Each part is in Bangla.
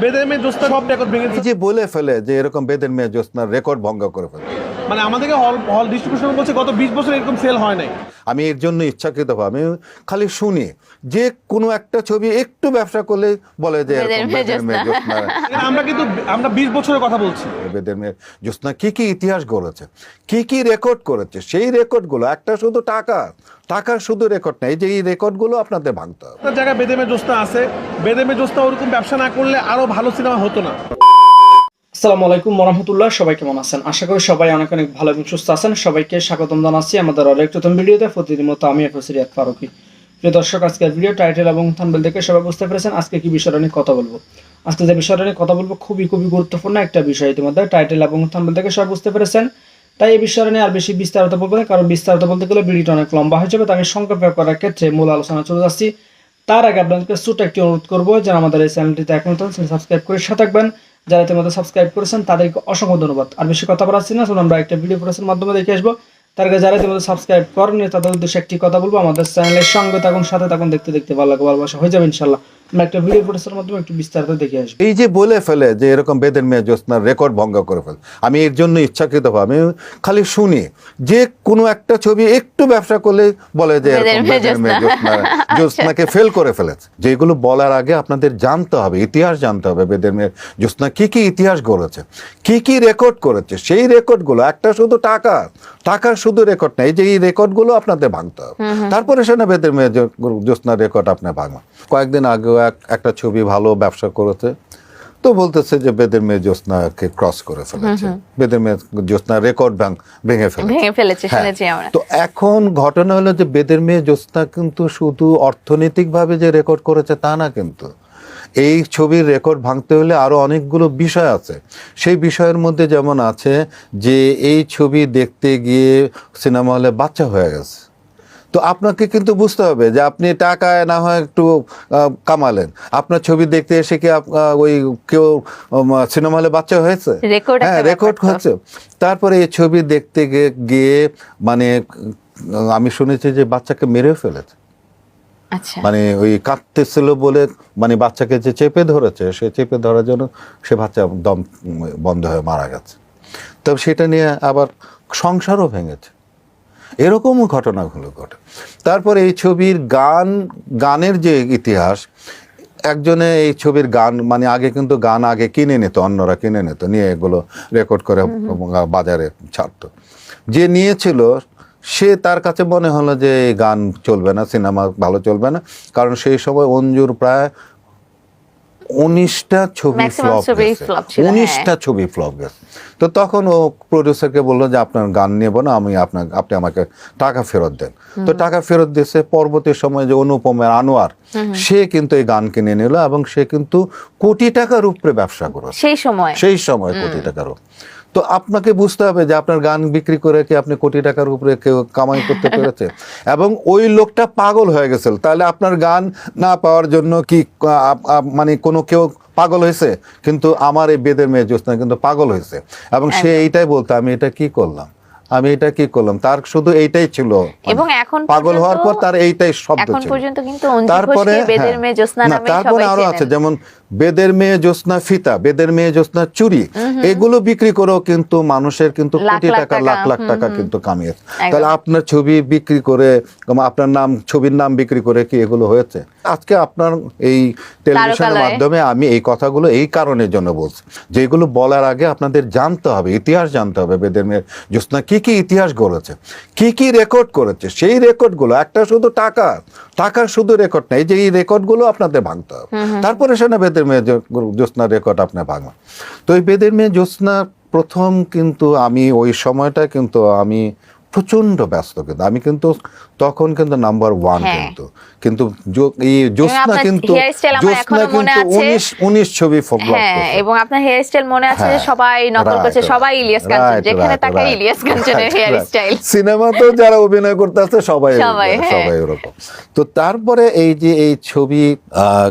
বেদের মেয়ে জোস্তা সব রেকর্ড ভেঙে যে বলে ফেলে যে এরকম বেদের মেয়ে জ্যোৎস্নার রেকর্ড ভঙ্গ করে ফেলে মানে আমাদেরকে হল হল ডিস্ট্রিবিউশন বলছে গত বিশ বছর এরকম সেল হয় নাই। আমি এর জন্য ইচ্ছাকৃত আমি খালি শুনি যে কোনো একটা ছবি একটু ব্যবসা করলে বলে যে আমরা কিন্তু আমরা বিশ বছরের কথা বলছি। বেদের মেয়ের জ্যোৎস্না কি কি ইতিহাস গড়েছে কি কি রেকর্ড করেছে সেই রেকর্ডগুলো একটা শুধু টাকা টাকার শুধু রেকর্ড নেই যে এই রেকর্ডগুলো আপনাদের ভাঙতে হবে। জায়গায় বেদে মেয়ে জোস্তা আছে। বেদে মেয়ে জোস্তা ওরকম ব্যবসা না করলে আরও ভালো সিনেমা হতো না। আসসালামু আলাইকুম রহমতুল্লাহ সবাই কেমন আছেন? আশা করি সবাই অনেক অনেক ভালো এবং সুস্থ আছেন। সবাইকে স্বাগতম জানাচ্ছি আমাদের আরেক ভিডিওতে। প্রতিদিন মতো আমি ফসিরিয়াত ফারুকি। প্রিয় দর্শক আজকের ভিডিও টাইটেল এবং থাম্বেল দেখে সবাই বুঝতে পেরেছেন আজকে কি বিষয়টা নিয়ে কথা বলব। আজকে যে বিষয়টা নিয়ে কথা বলব খুবই খুবই গুরুত্বপূর্ণ একটা বিষয় ইতিমধ্যে টাইটেল এবং থাম্বেল দেখে সবাই বুঝতে পেরেছেন। তাই এই বিষয়টা নিয়ে আর বেশি বিস্তারিত বলব না, কারণ বিস্তারিত বলতে গেলে ভিডিওটা অনেক লম্বা হয়ে যাবে, তাই আমি সংক্ষেপে করার ক্ষেত্রে মূল আলোচনা চলে যাচ্ছি। তার আগে আপনাদেরকে ছোট একটি অনুরোধ করব, যারা আমাদের এই চ্যানেলটিতে এখন সাবস্ক্রাইব করে সাথে থাকবেন। যারা ইতিমধ্যে সাবস্ক্রাইব করেছেন, তাদেরকে অসংখ্য ধন্যবাদ। আর বেশি কথা বলাচ্ছি না, চলুন আমরা একটা ভিডিও প্রসেসের মাধ্যমে দেখে আসব। তার আগে যারা ইতিমধ্যে সাবস্ক্রাইব করেন তাদের উদ্দেশ্যে একটি কথা বলব। আমাদের চ্যানেলের সঙ্গে থাকুন, সাথে থাকুন দেখতে দেখতে ভালো লাগে, ভালোবাসা হয়ে যাবে ইনশাল্লাহ একটা ভিডিও প্রসেসের মাধ্যমে একটু বিস্তারিত দেখে আসব। এই যে বলে ফেলে যে এরকম বেদের মেয়ে জ্যোৎস্নার রেকর্ড ভঙ্গ করে ফেলে আমি এর জন্য ইচ্ছাকৃত আমি খালি শুনি যে কোনো একটা ছবি একটু ব্যবসা করলে বলে যে বেদের এরকম মেয়ে বেদের মেয়ে জ্যোৎস্না। জ্যোৎস্না জ্যোৎস্নাকে ফেল করে ফেলেছে। যেগুলো বলার আগে আপনাদের জানতে হবে ইতিহাস জানতে হবে বেদের মেয়ে জ্যোৎস্না কি কি ইতিহাস গড়েছে কি কি রেকর্ড করেছে সেই রেকর্ডগুলো একটা শুধু টাকা টাকার শুধু রেকর্ড নেই যে এই রেকর্ডগুলো আপনাদের ভাঙতে হবে। তারপরে সে না বেদের মেয়ে জ্যো- জ্যোৎস্নার রেকর্ড আপনার ভাঙা কয়েকদিন আগেও এক একটা ছবি ভালো ব্যবসা করেছে। তো বলতেছে যে বেদের মেয়ে জ্যোৎস্নাকে ক্রস করে ফেলেছে। বেদের মেয়ে জ্যোৎস্না রেকর্ড ভেঙে ফেলেছে। ভেঙে ফেলেছে হ্যাঁ। শুনেছি আমরা। তো এখন ঘটনা হলো যে বেদের মেয়ে জ্যোৎস্না কিন্তু শুধু অর্থনৈতিকভাবে যে রেকর্ড করেছে তা না কিন্তু এই ছবির রেকর্ড ভাঙতে হলে আরও অনেকগুলো বিষয় আছে। সেই বিষয়ের মধ্যে যেমন আছে যে এই ছবি দেখতে গিয়ে সিনেমা হলে বাচ্চা হয়ে গেছে। তো আপনাকে কিন্তু বুঝতে হবে যে আপনি টাকায় না হয় একটু কামালেন। আপনার ছবি দেখতে এসে কি ওই কেউ সিনেমা হলে বাচ্চা হয়েছে? হ্যাঁ রেকর্ড হচ্ছে। তারপরে এই ছবি দেখতে গিয়ে মানে আমি শুনেছি যে বাচ্চাকে মেরে ফেলেছে। আচ্ছা। মানে ওই কাঁদতেছিল বলে মানে বাচ্চাকে যে চেপে ধরেছে সে চেপে ধরার জন্য সে বাচ্চা দম বন্ধ হয়ে মারা গেছে। তবে সেটা নিয়ে আবার সংসারও ভেঙেছে। এরকমও ঘটনাগুলো ঘটে। তারপরে এই ছবির গান, গানের যে ইতিহাস, একজনে এই ছবির গান মানে আগে কিন্তু গান আগে কিনে নিত, অন্যরা কিনে নিত, নিয়ে এগুলো রেকর্ড করে বাজারে ছাড়তো। যে নিয়েছিল, সে তার কাছে মনে হলো যে গান চলবে না, সিনেমা ভালো চলবে না। কারণ সেই সময় অঞ্জুর প্রায় উনিশটা ছবি ফ্লপ হ্যাঁ। উনিশটা ছবি ফ্লপ গেছে। তো তখন ও প্রডিউসারকে বলল যে আপনার গান নেব না আমি আপনার আপনি আমাকে টাকা ফেরত দেন। তো টাকা ফেরত দিয়েছে পরবর্তী সময় যে অনুপমের আনোয়ার সে কিন্তু এই গান কিনে নিল এবং সে কিন্তু কোটি টাকার উপরে ব্যবসা করে সেই সময়। সেই সময় কোটি টাকার উপরে। তো আপনাকে বুঝতে হবে যে আপনার গান বিক্রি করে কি আপনি কোটি টাকার উপরে কেউ কামাই করতে পেরেছে? এবং ওই লোকটা পাগল হয়ে গেছিল তাহলে আপনার গান না পাওয়ার জন্য কি মানে কোনো কেউ পাগল হয়েছে? কিন্তু আমার এই বেদের মেয়ে জ্যোৎস্না কিন্তু পাগল হয়েছে। এবং সে এইটাই বলতো আমি এটা কি করলাম? আমি এটা কি করলাম? তার শুধু এইটাই ছিল। এবং এখন পাগল হওয়ার পর তার এইটাই শব্দ এখন ছিল। পর্যন্ত কিন্তু তারপরে হ্যাঁ, তারপরে আরও আছে যেমন বেদের মেয়ে জ্যোৎস্না ফিতা বেদের মেয়ে জ্যোৎস্না চুরি এগুলো বিক্রি করেও কিন্তু মানুষের কিন্তু কোটি টাকা লাখ লাখ টাকা কিন্তু কামিয়েছে। তাহলে আপনার ছবি বিক্রি করে আপনার নাম ছবির নাম বিক্রি করে কি এগুলো হয়েছে? আজকে আপনার এই টেলিভিশনের মাধ্যমে আমি এই কথাগুলো এই কারণের জন্য বলছি। যেগুলো বলার আগে আপনাদের জানতে হবে ইতিহাস জানতে হবে বেদের মেয়ের জ্যোৎস্না কি কি ইতিহাস গড়েছে কি কি রেকর্ড করেছে সেই রেকর্ডগুলো একটা শুধু টাকা টাকার শুধু রেকর্ড নেই যে এই রেকর্ডগুলো আপনাদের ভাঙতে হবে। তারপরে সে না বেদের মেয়ে জ্যোৎস্না রেকর্ড আপনার ভাঙা। তো এই বেদের মেয়ে জ্যোৎস্না প্রথম কিন্তু আমি, ওই সময়টা কিন্তু আমি প্রচণ্ড ব্যস্ত কিন্তু। আমি কিন্তু তখন কিন্তু নাম্বার ওয়ান হ্যাঁ। কিন্তু। কিন্তু জো- এই জ্যোৎস্না কিন্তু জ্যোৎস্না কিন্তু উনিশ উনিশ ছবি হ্যাঁ এবং আপনার হেয়ার স্টাইল মনে আছে যে হ্যাঁ, সবাই নকল করছে সবাই ইলিয়াস কাঞ্চন যেখানে তাকাই ইলিয়াস কাঞ্চনের হেয়ার. স্টাইল সিনেমাতেও যারা অভিনয় করতে আছে সবাই সবাই, এরকম, তো তারপরে এই যে এই ছবি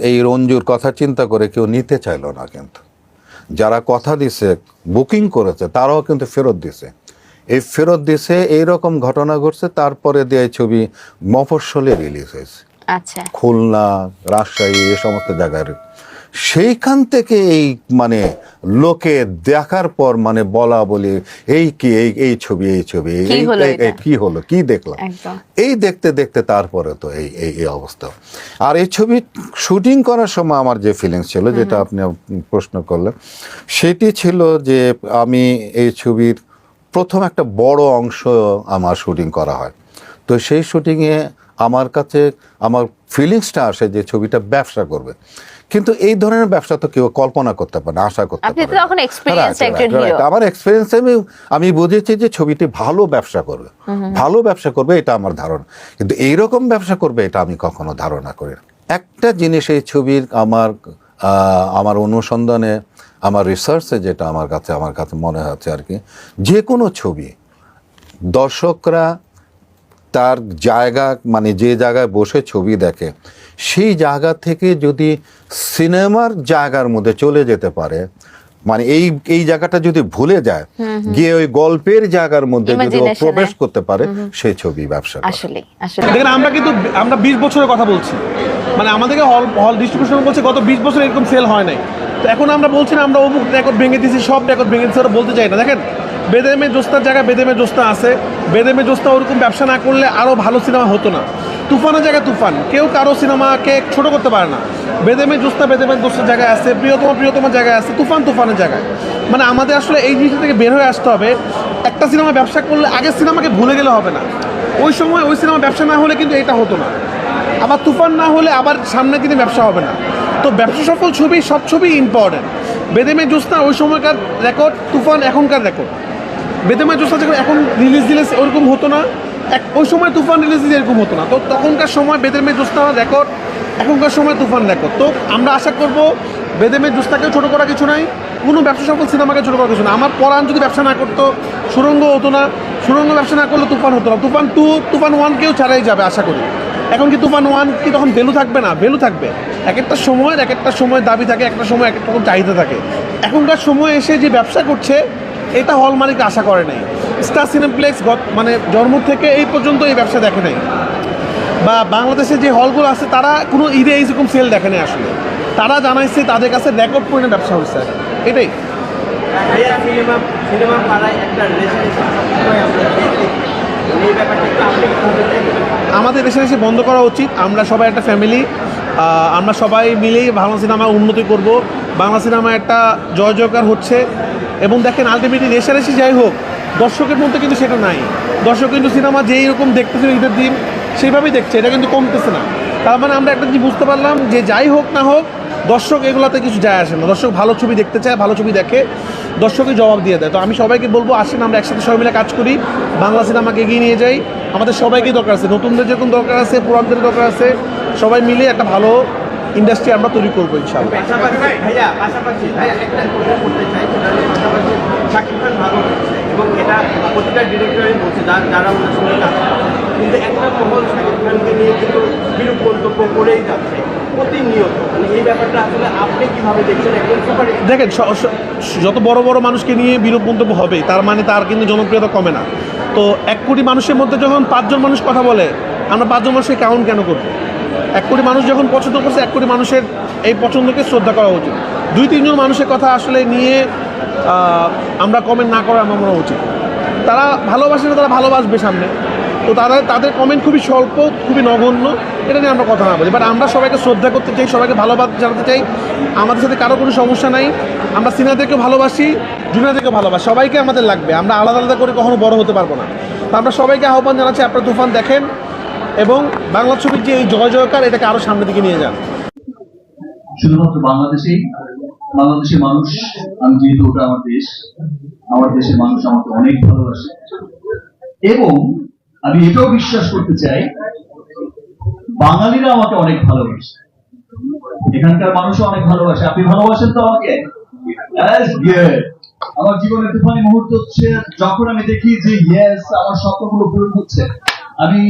এই রঞ্জুর কথা চিন্তা করে কেউ নিতে চাইলো না কিন্তু। যারা কথা দিছে বুকিং করেছে তারাও কিন্তু ফেরত দিছে। এই ফেরত দিছে এইরকম ঘটনা ঘটছে তারপরে দিয়ে এই ছবি মফস্বলে রিলিজ হয়েছে। আচ্ছা। খুলনা রাজশাহী এ সমস্ত জায়গার। সেইখান থেকে এই মানে লোকে দেখার পর মানে বলা বলি এই কি এই এই ছবি এই ছবি কি এই- হলো কি হলো কি দেখলাম? এই দেখতে দেখতে তারপরে তো এই এই অবস্থা। আর এই ছবি শুটিং করার সময় আমার যে ফিলিংস ছিল যেটা আপনি প্রশ্ন করলেন সেটি ছিল যে আমি এই ছবির প্রথম একটা বড় অংশ আমার শুটিং করা হয়। তো সেই শুটিংয়ে আমার কাছে আমার ফিলিংসটা আসে যে ছবিটা ব্যবসা করবে। কিন্তু এই ধরনের ব্যবসা তো কেউ কল্পনা করতে পারে না আশা করতে পারে hero। আমার এক্সপিরিয়েন্স আমি আমি বুঝেছি যে ছবিটি ভালো ব্যবসা করবে। ভালো ব্যবসা করবে এটা আমার ধারণা। কিন্তু এইরকম ব্যবসা করবে এটা আমি কখনো ধারণা করি না। একটা জিনিস এই ছবির আমার আমার অনুসন্ধানে আমার রিসার্চে যেটা আমার কাছে আমার কাছে মনে হচ্ছে আর কি যে কোনো ছবি দর্শকরা তার জায়গা মানে যে জায়গায় বসে ছবি দেখে সেই জায়গা থেকে যদি সিনেমার জায়গার মধ্যে চলে যেতে পারে মানে এই এই জায়গাটা যদি ভুলে যায় গিয়ে ওই গল্পের জায়গার মধ্যে যদি প্রবেশ করতে পারে সেই ছবি ব্যবসা আসলে আসলে দেখেন আমরা কিন্তু আমরা বিশ বছরের কথা বলছি। মানে আমাদেরকে হল হল ডিস্ট্রিবিউশন বলছে গত বিশ বছর এরকম সেল হয় নাই। তো এখন আমরা বলছি না, আমরা অমুক রেকর্ড ভেঙে দিয়েছি, সব রেকর্ড ভেঙে দিচ্ছি ওরা বলতে চাই না। দেখেন, বেদেমে জোস্তার জায়গায় বেদেমে জোস্তা আছে। বেদেমে জোস্তা ওরকম ব্যবসা না করলে আরও ভালো সিনেমা হতো না। তুফানের জায়গায় তুফান। কেউ কারও সিনেমাকে ছোট করতে পারে না। বেদেমে জোস্তা, বেদেমে জোস্তার জায়গায় আছে, প্রিয়তমা, প্রিয়তমার জায়গায় আছে, তুফান, তুফানের জায়গায়। মানে আমাদের আসলে এই জিনিস থেকে বের হয়ে আসতে হবে, একটা সিনেমা ব্যবসা করলে আগের সিনেমাকে ভুলে গেলে হবে না। ওই সময় ওই সিনেমা ব্যবসা না হলে কিন্তু এটা হতো না। আবার তুফান না হলে আবার সামনের দিনে ব্যবসা হবে না। তো ব্যবসা সফল ছবি, সব ছবি ইম্পর্টেন্ট বেদেমে জোস্তা ওই সময়কার রেকর্ড তুফান এখনকার রেকর্ড বেদেমে জোস্তা যখন এখন রিলিজ দিলে ওরকম হতো না। এক, ওই সময় তুফান রিলিজ দিলে এরকম হতো না। তো তখনকার সময় বেদেমে জোস্তা রেকর্ড এখনকার সময় তুফান রেকর্ড তো আমরা আশা করব বেদেমে জোস্তাকেও ছোটো করা কিছু নাই, কোনো ব্যবসা সফল সিনেমাকে ছোটো করা কিছু না আমার পরাণ যদি ব্যবসা না করতো, সুরঙ্গ হতো না। সুরঙ্গ ব্যবসা না করলে তুফান হতো না। তুফান টু তুফান ওয়ানকেও ছাড়াই যাবে, আশা করি। এখন কি তুফান ওয়ান কি তখন ভ্যালু থাকবে না? ভ্যালু থাকবে। এক একটা সময়ের এক একটা সময় দাবি থাকে, একটা সময় এক একটা রকম চাহিদা থাকে। এখনকার সময় এসে যে ব্যবসা করছে, এটা হল মালিক আশা করে নাই। স্টার সিনেপ্লেক্স মানে জন্ম থেকে এই পর্যন্ত এই ব্যবসা দেখে নাই। বা বাংলাদেশে যে হলগুলো আছে, তারা কোনো ঈদে এইরকম সেল দেখে নাই আসলে। তারা জানাইছে তাদের কাছে রেকর্ড পরিমাণে ব্যবসা হচ্ছে এটাই। সিনেমা সিনেমা পাড়ায় একটা আমাদের দেশে এসে বন্ধ করা উচিত। আমরা সবাই একটা ফ্যামিলি আমরা সবাই মিলেই বাংলা সিনেমা উন্নতি করব। বাংলা সিনেমা একটা জয় জয়কার হচ্ছে। এবং দেখেন আলটিমেটলি রেশারেশি যাই হোক, দর্শকের মধ্যে কিন্তু সেটা নাই। দর্শক কিন্তু সিনেমা যেই রকম দেখতেছে ঈদের দিন, সেইভাবেই দেখছে। এটা কিন্তু কমতেছে না। তার মানে আমরা একটা জিনিস বুঝতে পারলাম যে যাই হোক না হোক, দর্শক এগুলাতে কিছু যায় আসে না। দর্শক ভালো ছবি দেখতে চায়, ভালো ছবি দেখে, দর্শকই জবাব দিয়ে দেয়। তো আমি সবাইকে বলব, আসেন, আমরা একসাথে সবাই মিলে কাজ করি। বাংলা সিনেমাকে এগিয়ে নিয়ে যাই। আমাদের সবাইকেই দরকার আছে। নতুনদের যেরকম দরকার আছে, পুরানদের দরকার আছে, সবাই মিলে একটা ভালো ইন্ডাস্ট্রি আমরা তৈরি করব, ইনশাআল্লাহ। এবং এটা প্রতিটা ডিরেক্টরই বলছে, যার কিন্তু একটা মহল শাকিব খানকে নিয়ে কিন্তু বিরূপ মন্তব্য করেই যাচ্ছে, প্রতিনিয়ত। মানে এই ব্যাপারটা আসলে আপনি কীভাবে দেখছেন? একজন সুপার দেখেন যত বড় বড় মানুষকে নিয়ে বিরূপ মন্তব্য হবে, তার মানে তার কিন্তু জনপ্রিয়তা কমে না। তো এক কোটি মানুষের মধ্যে যখন পাঁচজন মানুষ কথা বলে, আমরা পাঁচজন মানুষকে কেমন কেন করব? এক কোটি মানুষ যখন পছন্দ করছে, এক কোটি মানুষের এই পছন্দকে শ্রদ্ধা করা উচিত। দুই, তিনজন মানুষের কথা আসলে নিয়ে আমরা কমেন্ট না করা আমার মনে উচিত। তারা ভালোবাসে তারা ভালোবাসবে সামনে। তো তারা, তাদের কমেন্ট খুবই স্বল্প, খুবই নগণ্য। এটা নিয়ে আমরা কথা না বলি। বাট আমরা সবাইকে শ্রদ্ধা করতে চাই, সবাইকে ভালোবাস জানাতে চাই। আমাদের সাথে কারও কোনো সমস্যা নাই। আমরা সিনিয়রদেরকে ভালোবাসি জুনিয়রদেরকে ভালোবাসি। সবাইকে আমাদের লাগবে। আমরা আলাদা আলাদা করে কখনো বড় হতে পারব না। তো আমরা সবাইকে আহ্বান জানাচ্ছি, আপনারা তুফান দেখেন এবং বাংলা ছবির যে এই জয় জয়কার, এটাকে আরও সামনের দিকে নিয়ে যান। শুধুমাত্র বাংলাদেশেই, বাংলাদেশের মানুষ, আমি যেহেতু ওটা আমার দেশ, আমার দেশের মানুষ আমাকে অনেক ভালোবাসে। এবং আমি এটাও বিশ্বাস করতে চাই, বাঙালিরা আমাকে অনেক ভালোবাসে। এখানকার মানুষও অনেক ভালোবাসে। আপনি ভালোবাসেন তো আমাকে? আমার জীবনে তুফানি মুহূর্ত হচ্ছে যখন আমি দেখি যে ইয়েস আমার স্বপ্নগুলো পূরণ হচ্ছে। আমি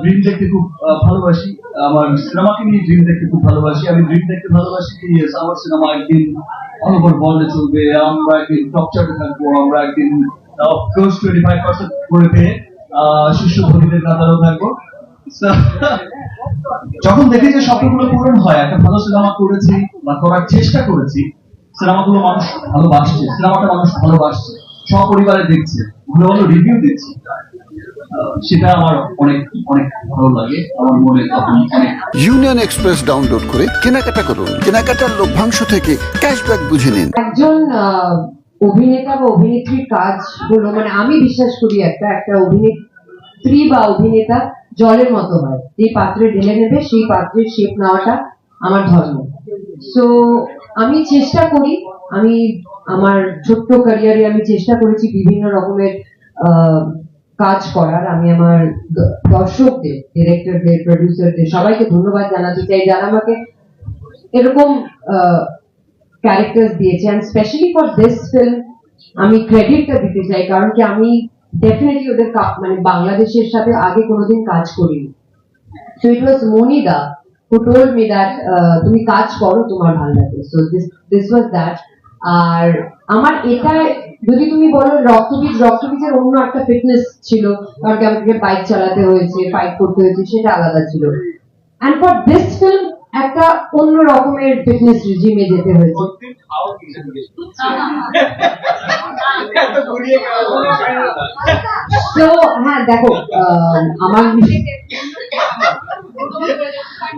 ড্রিম দেখতে খুব ভালোবাসি। আমার সিনেমাকে নিয়ে ড্রিম দেখতে খুব ভালোবাসি। আমি ড্রিম দেখতে ভালোবাসি ইয়েস আমার সিনেমা একদিন অল ওভার চলবে। আমরা একদিন টপ চার্টে থাকব। আমরা একদিন ক্লোজ টোয়েন্টি ফাইভ পার্সেন্ট করে পেয়ে শীর্ষ ধনীদের কাতারেও থাকব। যখন দেখি যে স্বপ্নগুলো পূরণ হয় একটা ভালো সিনেমা করেছি বা করার চেষ্টা করেছি সিনেমাগুলো মানুষ ভালোবাসছে সিনেমাটা মানুষ ভালোবাসছে সপরিবারে দেখছে ভালো ভালো রিভিউ দিচ্ছে। আহ, সেটা আমার অনেক অনেক ভালো লাগে আমার মনে তখন অনেক ইউনিয়ন এক্সপ্রেস ডাউনলোড করে কেনাকাটা করুন। কেনাকাটার লভ্যাংশ থেকে ক্যাশব্যাক বুঝে নিন। একজন আহ, অভিনেতা বা অভিনেত্রীর কাজ হলো মানে আমি বিশ্বাস করি একটা একটা অভিনেত্রী বা অভিনেতা জলের মতো হয়। যে পাত্রে ঢেলে নেবে, সেই পাত্রের শেপ নেওয়াটা আমার ধর্ম। সো আমি চেষ্টা করি, আমি আমার ছোট্ট ক্যারিয়ারে আমি চেষ্টা করেছি বিভিন্ন রকমের কাজ করার। আমি আমার দর্শকদের ডিরেক্টরদের প্রডিউসারদের সবাইকে ধন্যবাদ জানাতে চাই যারা আমাকে এরকম ক্যারেক্টার্স দিয়েছে and specially for this film আমি ক্রেডিটটা দিতে চাই, কারণ কি আমি ডেফিনেটলি ওদের মানে বাংলাদেশের সাথে আগে কোনোদিন কাজ করিনি। So it was মনিদা who told me that তুমি কাজ করো, তোমার ভালো লাগে। So this this was that আর আমার এটা, যদি তুমি বলো রক্তবীজ রক্তবীজের অন্য একটা ফিটনেস ছিল, কারণ কি আমাকে বাইক চালাতে হয়েছে ফাইট করতে হয়েছে, সেটা আলাদা ছিল। অ্যান্ড ফর দিস ফিল্ম একটা অন্য রকমের ফিটনেস রিজিমে যেতে হয়েছে। তো হ্যাঁ দেখো আহ, আমার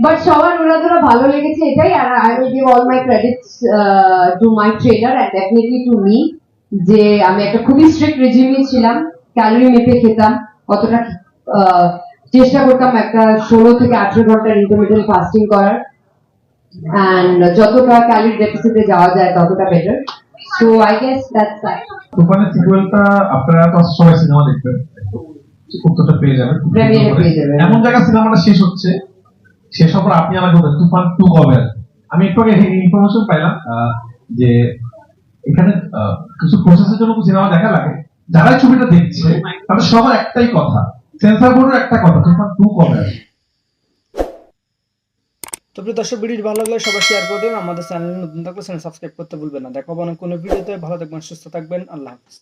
বাট সবার ওরা ভালো লেগেছে এটাই আর I will give all my credits to my trainer and definitely to me যে আমি একটা খুবই স্ট্রিক্ট রেজিমে ছিলাম ক্যালোরি মেপে খেতাম কতটা আহ, চেষ্টা করতাম একটা ষোলো থেকে আঠেরো ঘণ্টার ইন্টারমিডিয়েট ফাস্টিং করার। অ্যান্ড যতটা ক্যালোরি ডেফিসিটে যাওয়া যায় ততটা better so I guess that's that তুফানের সিকুয়েলটা আপনারা তো সবাই সিনেমা দেখবেন। উত্তরটা পেয়ে যাবেন। Premiere পেয়ে যাবেন। এমন জায়গা সিনেমাটা শেষ হচ্ছে। শেষ হওয়ার পর আপনি আমাকে বলবেন তুফান টু কবে আমি একটু আগে ইনফরমেশন পাইলাম যে এখানে কিছু প্রসেসের জন্য সিনেমা দেখা লাগে। যারা ছবিটা দেখছে তাদের সবার একটাই কথা সেন্সার বোর্ডের একটা কথা টু কবে আসবে? তো প্রিয় দর্শক, ভিডিওটি ভালো লাগলে সবাই শেয়ার করে দিন, আমাদের চ্যানেল নতুন থাকলে চ্যানেল সাবস্ক্রাইব করতে ভুলবেন না। দেখাবো অনেক কোনো ভিডিওতে, ভালো থাকবেন, সুস্থ থাকবেন, আল্লাহ হাফিজ।